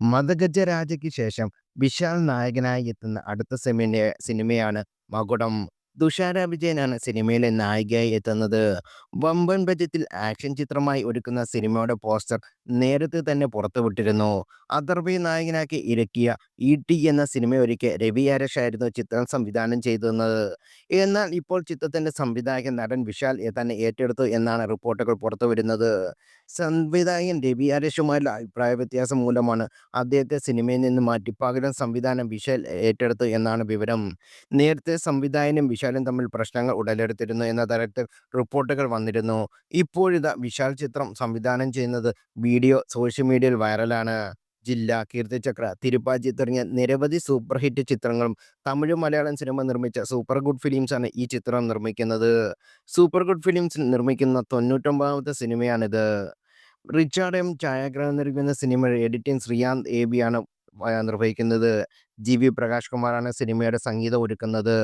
മദഗജരാജയ്ക്ക് ശേഷം വിശാൽ നായകനായി എത്തുന്ന അടുത്ത സിനിമയാണ് മകുടം. തുഷാര വിജയനാണ് സിനിമയിലെ നായികയായി എത്തുന്നത്. വമ്പൻ ബജറ്റിൽ ആക്ഷൻ ചിത്രമായി ഒരുക്കുന്ന സിനിമയുടെ പോസ്റ്റർ നേരത്തെ തന്നെ പുറത്തുവിട്ടിരുന്നു. അതർവി നായകനാക്കി ഇരക്കിയ ഇ ടി എന്ന സിനിമയൊരുക്കിയ രവി ആരഷായിരുന്നു ചിത്രം സംവിധാനം ചെയ്തിരുന്നത്. എന്നാൽ ഇപ്പോൾ ചിത്രത്തിന്റെ സംവിധായകൻ നടൻ വിശാൽ തന്നെ ഏറ്റെടുത്തു എന്നാണ് റിപ്പോർട്ടുകൾ പുറത്തുവരുന്നത്. സംവിധായകൻ രവി ആരേഷുമായുള്ള അഭിപ്രായ വ്യത്യാസം മൂലമാണ് അദ്ദേഹത്തെ സിനിമയിൽ നിന്ന് മാറ്റി പകരം സംവിധാനം വിശാൽ ഏറ്റെടുത്തു എന്നാണ് വിവരം. നേരത്തെ സംവിധായകനും വിശാലും തമ്മിൽ പ്രശ്നങ്ങൾ ഉടലെടുത്തിരുന്നു എന്ന തരത്തിൽ റിപ്പോർട്ടുകൾ വന്നിരുന്നു. ഇപ്പോഴിതാ വിശാൽ ചിത്രം സംവിധാനം ചെയ്യുന്നത് വീഡിയോ സോഷ്യൽ മീഡിയയിൽ വൈറലാണ്. ജില്ല, കീർത്തിചക്ര, തിരുപ്പാച്ചി തുടങ്ങിയ നിരവധി സൂപ്പർ ഹിറ്റ് ചിത്രങ്ങളും തമിഴ്, മലയാളം സിനിമ നിർമ്മിച്ച സൂപ്പർ ഗുഡ് ഫിലിംസാണ് ഈ ചിത്രം നിർമ്മിക്കുന്നത്. സൂപ്പർ ഗുഡ് ഫിലിംസ് നിർമ്മിക്കുന്ന തൊണ്ണൂറ്റൊമ്പതാമത്തെ സിനിമയാണിത്. റിച്ചാർഡ് എം ഛായാഗ്രഹം നിർമ്മിക്കുന്ന cinema editing Srikanth A. B. ആണ് നിർവഹിക്കുന്നത്. ജി. വി. പ്രകാശ് കുമാറാണ് സിനിമയുടെ സംഗീതം ഒരുക്കുന്നത്.